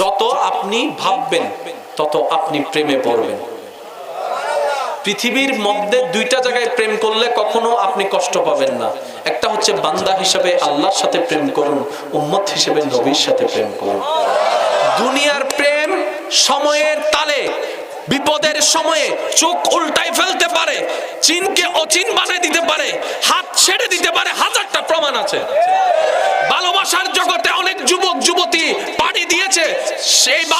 যত আপনি ভাববেন, তত আপনি প্রেমে পড়বেন। পৃথিবীর মধ্যে দুইটা জায়গায় প্রেম করলে কখনো আপনি কষ্ট পাবেন না। একটা হচ্ছে বান্দা হিসেবে আল্লাহর সাথে প্রেম করুন, উম্মত হিসেবে নবীর সাথে প্রেম করুন। দুনিয়ার প্রেম সময়ের তালে, বিপদের সময়ে চোখ উল্টাই ফেলতে পারে, চীনকে অচিন বানিয়ে দিতে পারে, হাত ছেড়ে দিতে পারে, হাজারটা প্রমাণ আছে।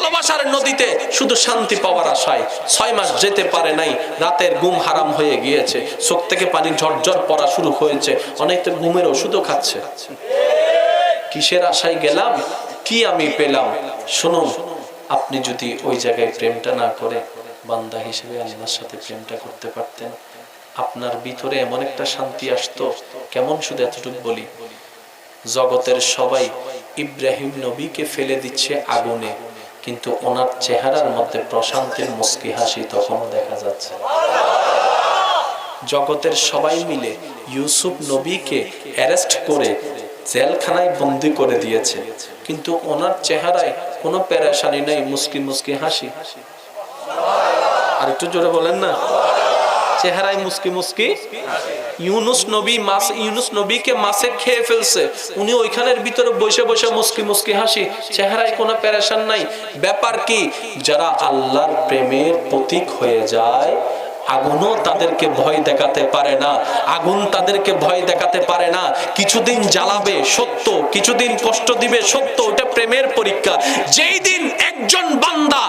ভালোবাসার নদীতে শুধু শান্তি পাওয়ার আশায় ছয় মাস যেতে পারে নাই, রাতের ঘুম হারাম হয়ে গিয়েছে, চোখ থেকে পানি ঝরঝর পড়া শুরু হয়েছে অনেক তো ঘুমের ওষুধও খাচ্ছে। কিসের আশায় গেলাম? কি আমি পেলাম? শুনুন, আপনি যদি ওই জায়গায় প্রেমটা না করে, বান্দা হিসেবে আল্লাহর সাথে প্রেমটা করতে পারতেন, আপনার ভিতরে এমন একটা শান্তি আসতো, কেমন শুধু এতটুকু বলি? জগতের সবাই ইব্রাহিম নবীকে ফেলে দিচ্ছে আগুনে। কিন্তু ওনার চেহারার মধ্যে প্রশান্তির মুস্কি হাসি তখনও দেখা যাচ্ছে। জগতের সবাই মিলে ইউসুফ নবীকে অ্যারেস্ট করে জেলখানায় বন্দি করে দিয়েছে। কিন্তু ওনার চেহারায় কোনো পেরেশানি নাই, মুস্কি মুস্কি হাসি। আর একটু জোরে বলেন না। চেহারায় মুস্কি মুস্কি ইউনুস নবী মাছ ইউনুস নবীকে মাছে খেয়ে ফেলছে। উনি ওইখানের ভিতরে বসে বসে মুস্কি মুস্কি হাসি। চেহারায় কোনো পেরেশান নাই। ব্যাপার কি? যারা আল্লাহর প্রেমের প্রতীক হয়ে যায়, আগুনও তাদেরকে ভয় দেখাতে পারে না। আগুন তাদেরকে ভয় দেখাতে পারে না। কিছুদিন জ্বালাবে সত্য, কিছুদিন কষ্ট দিবে সত্য, ওটা প্রেমের পরীক্ষা। যেই দিন একজন বান্দা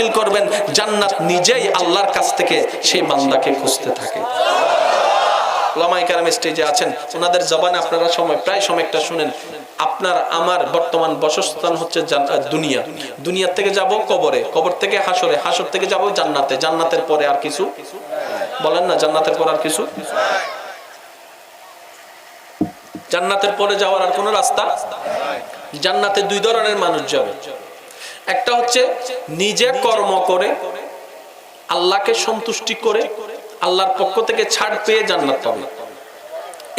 নাজিল করবেন, জান্নাত নিজেই আল্লাহর কাছ থেকে সেই বান্দাকে খুঁজতে থাকে। জান্নাতের পরে আর কিছু? বলেন না, জান্নাতের পর আর কিছু? জান্নাতের পরে যাওয়ার আর কোনো রাস্তা? জান্নাতে দুই ধরনের মানুষ যাবে। একটা হচ্ছে নিজে কর্ম করে আল্লাহকে সন্তুষ্টি করে আল্লাহর পক্ষ থেকে ছাড় পেয়ে জান্নাত পাবে।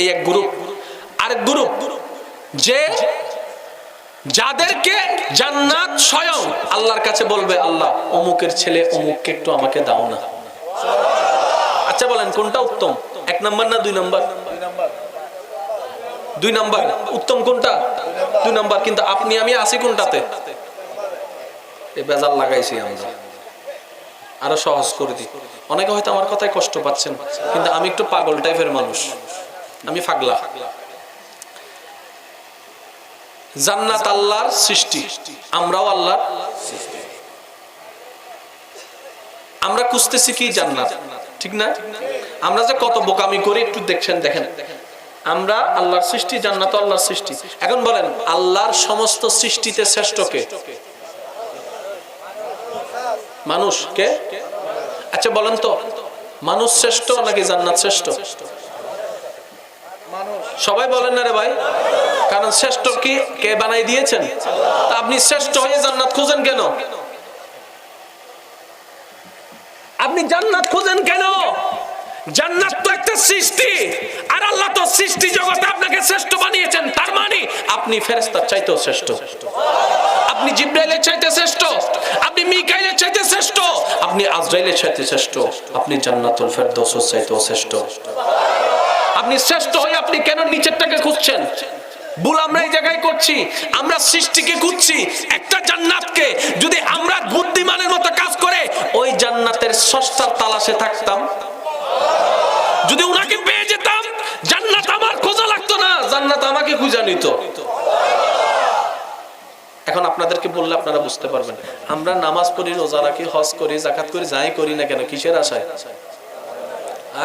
এই এক গ্রুপ। আরেক গ্রুপ। যে যাদেরকে জান্নাত স্বয়ং আল্লাহর কাছে বলবে আল্লাহ অমুকের ছেলে অমুককে একটু আমাকে দাও না। আচ্ছা বলেন কোনটা উত্তম? এক নাম্বার না দুই নাম্বার? দুই নাম্বার। উত্তম কোনটা? দুই নাম্বার। কিন্তু আপনি আমি আছি কোনটাতে? এই বেজাল লাগাইছি আমরা। আরও সহজ করে দিই। অনেকে হয়তো আমার কথায় কষ্ট পাচ্ছেন, কিন্তু আমি একটু পাগল টাইপের মানুষ। আমি ফাগলা। জান্নাত আল্লাহর সৃষ্টি। আমরাও আল্লাহর আমরা খুঁজতেছি কি জান্নাত? ঠিক না? আমরা যে কত বোকামি করি, একটু দেখছেন, দেখেন। আমরা আল্লাহর সৃষ্টি, জান্নাত আল্লাহর সৃষ্টি। এখন বলেন, আল্লাহর সমস্ত সৃষ্টিতে শ্রেষ্ঠ কে মানুষ কে আচ্ছা বলেন তো, মানুষ শ্রেষ্ঠ নাকি জান্নাত শ্রেষ্ঠ? সবাই বলেন না রে ভাই, কারণ শ্রেষ্ঠ কি, কে বানাই দিয়েছেন? আপনি শ্রেষ্ঠ হয়ে জান্নাত খুঁজেন কেন? আপনি জান্নাত খুঁজেন কেন? জান্নাত তো একটা সৃষ্টি, আর আল্লাহ তো সৃষ্টি জগতে আপনাকে শ্রেষ্ঠ বানিয়েছেন, তার মানে আপনি ফেরেস্তার চাইতেও শ্রেষ্ঠ। আপনি জিব্রাইলের চাইতে শ্রেষ্ঠ, আপনি মিকাইলের চাইতে শ্রেষ্ঠ। আপনি আজরাইলের চাইতে শ্রেষ্ঠ, আপনি জান্নাতুল ফেরদৌসের চাইতেও শ্রেষ্ঠ। আপনি শ্রেষ্ঠ হয়ে আপনি কেন নিচেরটাকে খুঁজছেন? ভুল আমরা এই জায়গায় করছি, আমরা সৃষ্টিকে খুঁজছি, একটা জান্নাতকে। যদি আমরা বুদ্ধিমানের মতো কাজ করে, ওই জান্নাতের সস্তার তালাশে থাকতাম। যদি উনাকে পেয়ে যেতাম, জান্নাত আমার খোঁজা লাগতো না, জান্নাত আমাকে খুঁজা নিত। আপনাদেরকে বললে আপনারা বুঝতে পারবেন। আমরা নামাজ পড়ি, রোজা রাখি, হজ করি জাকাত করি, যাই করি না কেন, কিসের আশায়?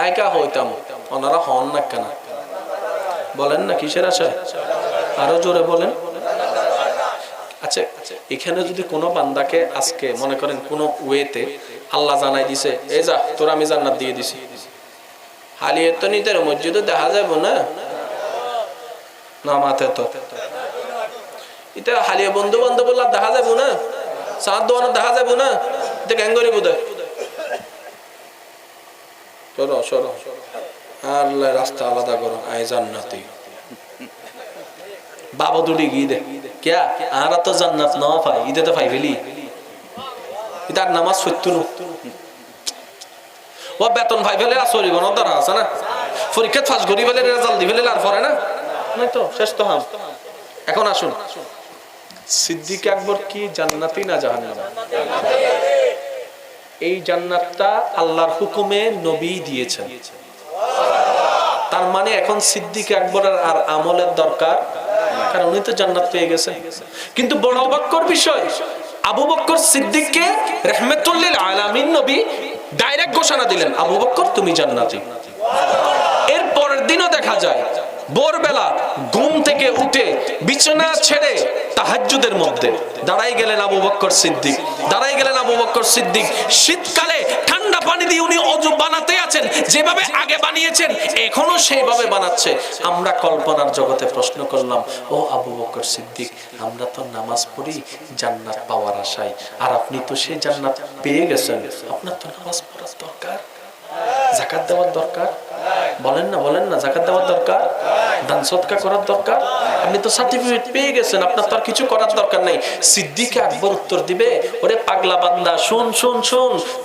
আয়কা হইতাম, ওনারা হন না কেন? বলেন না, কিসের আশায়? আরও জোরে বলেন। আচ্ছা এখানে যদি কোনো বান্দাকে আজকে মনে করেন কোন ওয়েতে আল্লাহ জানাই দিছে, এই যা, তোর আমি জান্নাত দিয়ে দিছি। হালিয়ে তো নিতের মসজিদে দেখা যাব না? না মাথে তো। এটা হালিয়া বন্ধু বান্ধব দেখা যাব না? সাত দোয়ানো দেখা যাব না? এটা গ্যাঙ্গরি বোধ সরো সরো আল্লাহ রাস্তা আলাদা করো, আয় জান্নাতি। বাবা দুটি গিয়ে দে। ক্যা? আরা তো জান্নাত, না পাই ইদে তো পাই ফেলি। ইতার নামাজ সত্য নু ও বেতন পাই ফেলে, আর চলিব না তারা আছে না? পরীক্ষা ফাঁস করি ফেলে, রেজাল্ট দি ফেলে, আর পরে না? তো, শেষ তো হাম। এখন আসুন। সিদ্দিক আকবর কি জান্নাতি না জাহান্নাম? এই জান্নাতটা আল্লাহর হুকুমে নবী দিয়েছেন। তার মানে এখন সিদ্দিক আকবরের আর আমলের দরকার কারণ উনি তো জান্নাত পেয়ে গেছে কিন্তু বড় অবাক্যর বিষয়, আবু বক্কর সিদ্দিককে রহমতুল্লিল আলামিন নবী ডাইরেক্ট ঘোষণা দিলেন, আবু বক্কর, তুমি জান্নাতি। এর পরের দিনও দেখা যায় ভোরবেলা ঘুম থেকে উঠে বিছানা ছেড়ে তাহাজ্জুদের মধ্যে। দাঁড়াই গেলেন আবু বক্কর সিদ্দিক। দাঁড়াই গেলেন আবু বক্কর সিদ্দিক। শীতকালে ঠান্ডা পানি দিয়ে উনি অজু বানাতে আছেন। যেভাবে আগে বানিয়েছেন, এখনও সেইভাবে বানাচ্ছে। আমরা কল্পনার জগতে প্রশ্ন করলাম, ও আবু বক্কর সিদ্দিক, আমরা তো নামাজ পড়ি জান্নাত পাওয়ার আশায়। আর আপনি তো সেই জান্নাত পেয়ে গেছেন। আপনার তো নামাজ পড়ার দরকার। জাকাত দেওয়ার দরকার? বলেন না বলেন না, জাকাত দেওয়ার দরকার? দান সৎকা করার দরকার। আপনি তো সার্টিফিকেট পেয়ে গেছেন, আপনার তো আর কিছু করার দরকার নাই। সিদ্দিকে উত্তর দিবে, ওরে পাগলা বান্দা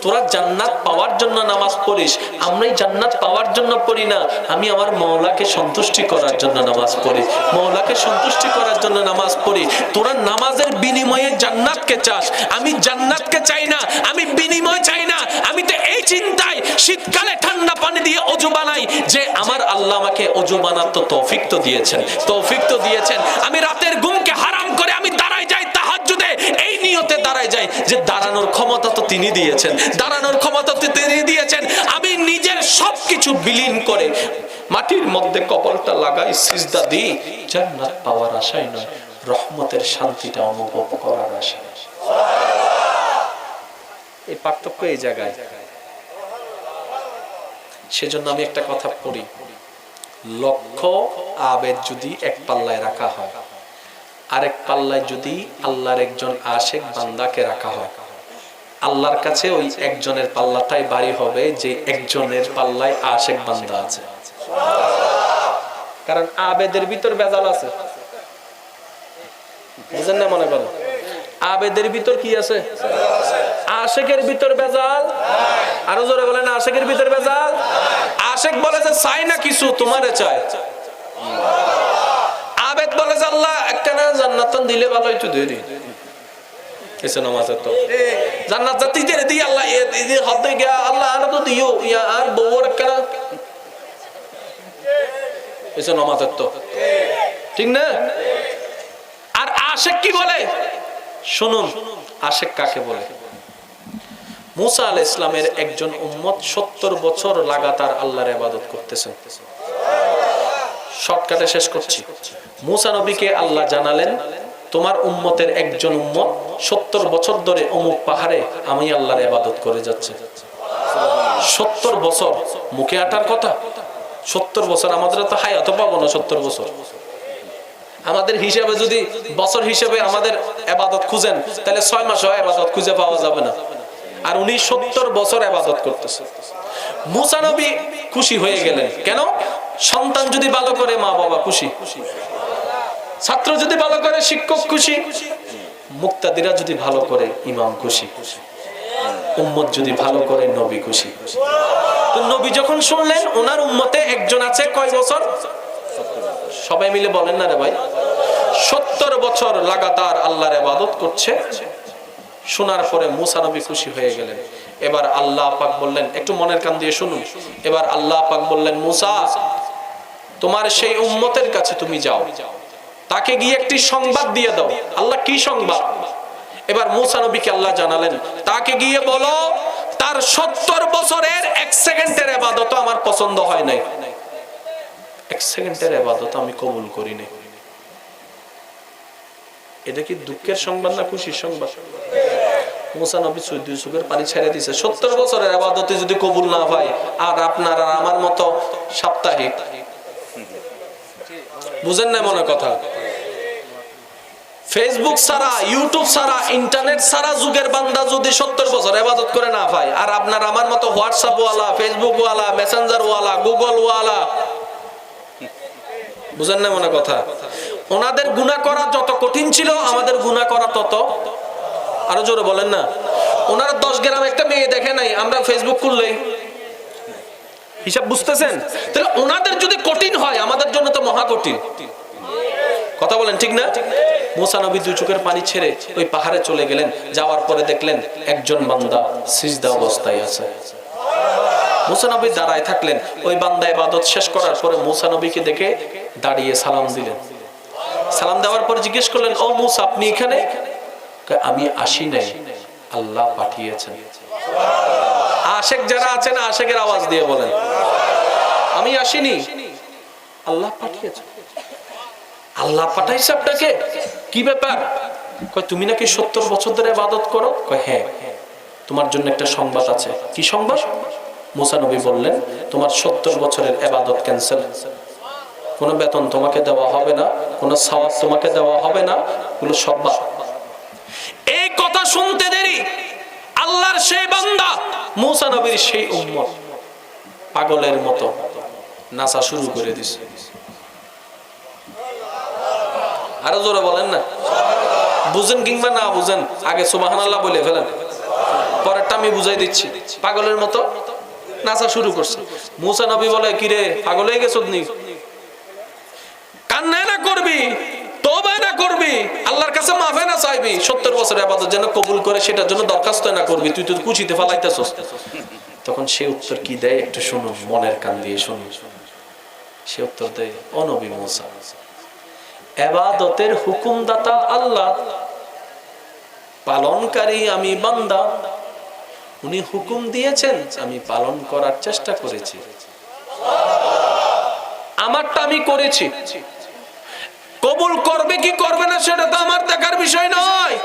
তোরা জান্নাত পাওয়ার জন্য নামাজ পড়িস। আমরাই জান্নাত পাওয়ার জন্য পড়ি না। আমি আমার মৌলাকে সন্তুষ্টি করার জন্য নামাজ পড়ি। মৌলাকে সন্তুষ্টি করার জন্য নামাজ পড়ি। তোরা নামাজের বিনিময়ে জান্নাতকে চাস। আমি জান্নাতকে চাই না, আমি বিনিময় চাই না। আমি তো এই চিন্তায় শীতকালে ঠান্ডা পানি দিয়ে অজু বানাই যে আমার আল্লাহ আমাকে অজু বানার তো তৌফিক তো দিয়েছেন, তৌফিক তো দিয়েছেন। আমি রাতের ঘুমকে হারাম করে আমি দাঁড়াই যাই, তাহাজ্জুদে এই নিয়তে দাঁড়াই যাই যে দাঁড়ানোর ক্ষমতা তো তিনি দিয়েছেন, দাঁড়ানোর ক্ষমতা তো তিনি দিয়েছেন। আমি নিজের সবকিছু বিলীন করে মাটির মধ্যে কপালটা লাগাই, সিজদা দিই, জান্নাত পাওয়ার আশায় নয়। রহমতের শান্তিটা অনুভব করার আশায় এই পার্থক্য এই জায়গায়। সেজন্য আমি একটা কথা পড়ি, লক্ষ্য আবেদ যদি এক পাল্লায় রাখা হয়, আরেক পাল্লায় যদি আল্লাহর একজন আশেক বান্দাকে রাখা হয়, আল্লাহর কাছে ওই একজনের পাল্লাটাই বাড়ি হবে যে একজনের পাল্লায় আশেক বান্দা আছে। কারণ আবেদের ভিতর বেজাল আছে। বুঝেন না মনে করেন? আবেদের ভিতর কি আছে? আশেকের ভিতর বেজাল? আরও জোরে বলেন, আশেকের ভিতর বেজাল? আশেক বলে যে, চাই না কিছু, তোমারে চায় আবেদ বলে যে, আল্লাহ, একটা না, জান্নাত দিলে ভালো, একটু দেরি ঠিক না? আশেক কি বলে? শুনুন, আশেক কাকে বলে? মুসা আল ইসলামের একজন উম্মত সত্তর বছর লাগাতার আল্লাহর ইবাদত করতেছেন। শর্টকাটে শেষ করছি। মুসা নবীকে আল্লাহ জানালেন, তোমার উম্মতের একজন উম্মত সত্তর বছর ধরে অমুক পাহাড়ে আমি আল্লাহর ইবাদত করে যাচ্ছে। সত্তর বছর, মুখে আটার কথা? সত্তর বছর আমাদের তো হায়াত পাবো না সত্তর বছর। আমাদের হিসাবে যদি বছর হিসেবে আমাদের আবাদত খুঁজেন, তাহলে ছয় মাস হয় আবাদত খুঁজে পাওয়া যাবে না। আর উনি সত্তর বছর আবাদত করতেছে। মুসানবী খুশি হয়ে গেলেন। কেন? সন্তান যদি ভালো করে মা বাবা খুশি, ছাত্র যদি ভালো করে শিক্ষক খুশি, মুক্তাদিরা যদি ভালো করে ইমাম খুশি, উম্মত যদি ভালো করে নবী খুশি। তো নবী যখন শুনলেন, ওনার উম্মতে একজন আছে, কয় বছর? সবাই মিলে বলেন না রে ভাই। সত্তর বছর লাগাতার আল্লাহর ইবাদত করছে। শোনার পরে মুসা নবী খুশি হয়ে গেলেন। এবার আল্লাহ পাক বললেন, একটু মনের কান দিয়ে শুনুন। এবার আল্লাহ পাক বললেন, মুসা, তোমার সেই উম্মতের কাছে তুমি যাও। তাকে গিয়ে একটি সংবাদ দিয়ে দাও। আল্লাহ কি সংবাদ? এবার মুসা নবীকে আল্লাহ জানালেন, তাকে গিয়ে বলো, তার সত্তর বছরের এক সেকেন্ডের এবাদত আমার পছন্দ হয় নাই। এক সেকেন্ডের এবাদত আমি কবুল করি নাই। এটা কি দুঃখের সংবাদ না খুশির সংবাদ? নবী যুগের পানি দিছে। সত্তর বছরের আবাদতে যদি কবুল না হয়, আর আপনার আর আমার মতো সাপ্তাহিক? বুঝেন না মনে কথা? ফেসবুক ছাড়া ইউটিউব ছাড়া ইন্টারনেট ছাড়া যুগের বান্দা যদি সত্তর বছর এবাদত করে না পায়, আর আপনার আমার মতো হোয়াটসঅ্যাপ ওয়ালা ফেসবুক ওয়ালা মেসেঞ্জার ওয়ালা গুগল ওয়ালা বুঝেন না মনে কথা? ওনাদের গুণা করা যত কঠিন ছিল, আমাদের গুণা করা তত আরও জোরে বলেন না। ওনারা দশ গ্রাম একটা মেয়ে দেখে নাই, আমরা ফেসবুক খুললেই। হিসাব বুঝতেছেন? তাহলে ওনাদের যদি কঠিন হয়, আমাদের জন্য তো মহা কঠিন। কথা বলেন, ঠিক না? মুসা নবী চোখের পানি ছেড়ে ওই পাহাড়ে চলে গেলেন, যাওয়ার পরে দেখলেন একজন বান্দা সিজদা অবস্থায় আছে। মুসা নবী দাঁড়ায় থাকলেন, ওই বান্দা ইবাদত শেষ করার পরে মুসা নবীকে দেখে দাঁড়িয়ে সালাম দিলেন। সালাম দেওয়ার পর জিজ্ঞেস করলেন, ও মুসা, আপনি এখানে? আমি আসি নাই। আল্লাহ পাঠিয়েছেন। আশেক যারা আছেন আশেকের আওয়াজ দিয়ে বলেন, আমি আসিনি। আল্লাহ পাঠিয়েছেন। আল্লাহ পাঠাইছে আপনাকে? কি ব্যাপার? কয়, তুমি নাকি সত্তর বছর ধরে আবাদত করো? কয় হ্যাঁ। তোমার জন্য একটা সংবাদ আছে। কি সংবাদ? মুসা নবী বললেন, তোমার সত্তর বছরের আবাদত ক্যান্সেল কোনো বেতন তোমাকে দেওয়া হবে না, কোনো সাওয়াব তোমাকে দেওয়া হবে না গুলো সব। এই কথা শুনতে দেরি। আল্লাহর সেই বান্দা, মুসা নবীর সেই উম্মত, পাগলের মতো নাচা শুরু করে দিছে। আরও জোরে বলেন না। বুঝেন কিংবা না বুঝেন, আগে সুবাহান আল্লাহ বলে ফেলেন। পরেরটা আমি বুঝাই দিচ্ছি। পাগলের মতো নাচা শুরু করছে। মুসা নবী বলে, কিরে, পাগল হয়ে গেছ নি করবি না করবি, আল্লাহর কাছে মাফে না চাইবি, সত্তর যেন কবুল করে সেটার জন্য দরখাস্ত না করবি, তুই তো কুচিতে তখন সে উত্তর কি দেয় একটু মনের কান দিয়ে সে উত্তর দেয় অনবী মুসা, এবাদতের হুকুমদাতা আল্লাহ, পালনকারী আমি বান্দা। উনি হুকুম দিয়েছেন, আমি পালন করার চেষ্টা করেছি। আমারটা আমি করেছি। কবুল করবে কি করবে না সেটা তো আমার দেখার বিষয় নয়।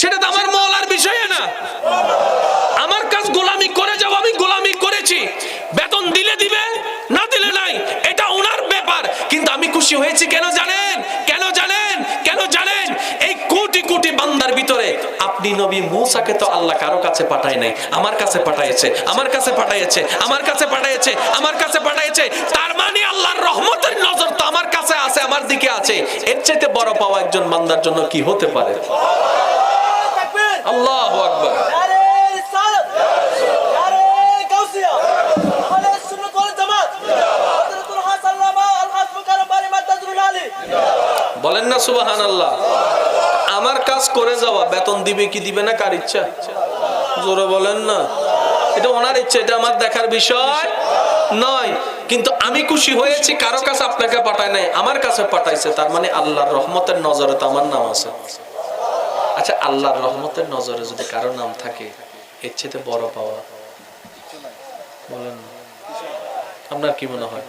সেটা তো আমার মৌলার বিষয় না। আমার কাজ গোলামি করে যাও, আমি গোলামি করেছি। বেতন দিলে দিবে, না দিলে নাই, এটা ওনার ব্যাপার। কিন্তু আমি খুশি হয়েছি কেন জানেন কেন জানেন এই কোটি কোটি বান্দার ভিতরে আপনি নবী মূসাকে তো আল্লাহ কারও কাছে পাঠায় নাই। আমার কাছে পাঠাইছে আমার কাছে পাঠাইছে আমার কাছে পাঠাইছে আমার কাছে পাঠাইছে তার মানে আল্লাহর রহমতের নজর তো আমার কাছে আছে, আমার দিকে আছে। এর চাইতে বড় পাওয়া একজন বান্দার জন্য কি হতে পারে? আল্লাহু আকবার। বলেন না সুবাহান আল্লাহ আমার কাজ করে যাওয়া, বেতন দিবে কি দিবে না, কার ইচ্ছা? জোরে বলেন না। এটা ওনার ইচ্ছা, এটা আমার দেখার বিষয় নয়। কিন্তু আমি খুশি হয়েছি, কারও কাছে আপনাকে পাঠায় নাই, আমার কাছে পাঠাইছে, তার মানে আল্লাহর রহমতের নজরে তো আমার নাম আছে। আচ্ছা আল্লাহর রহমতের নজরে যদি কারও নাম থাকে, এর চেয়ে বড় পাওয়া। বলেন। আপনার কি মনে হয়?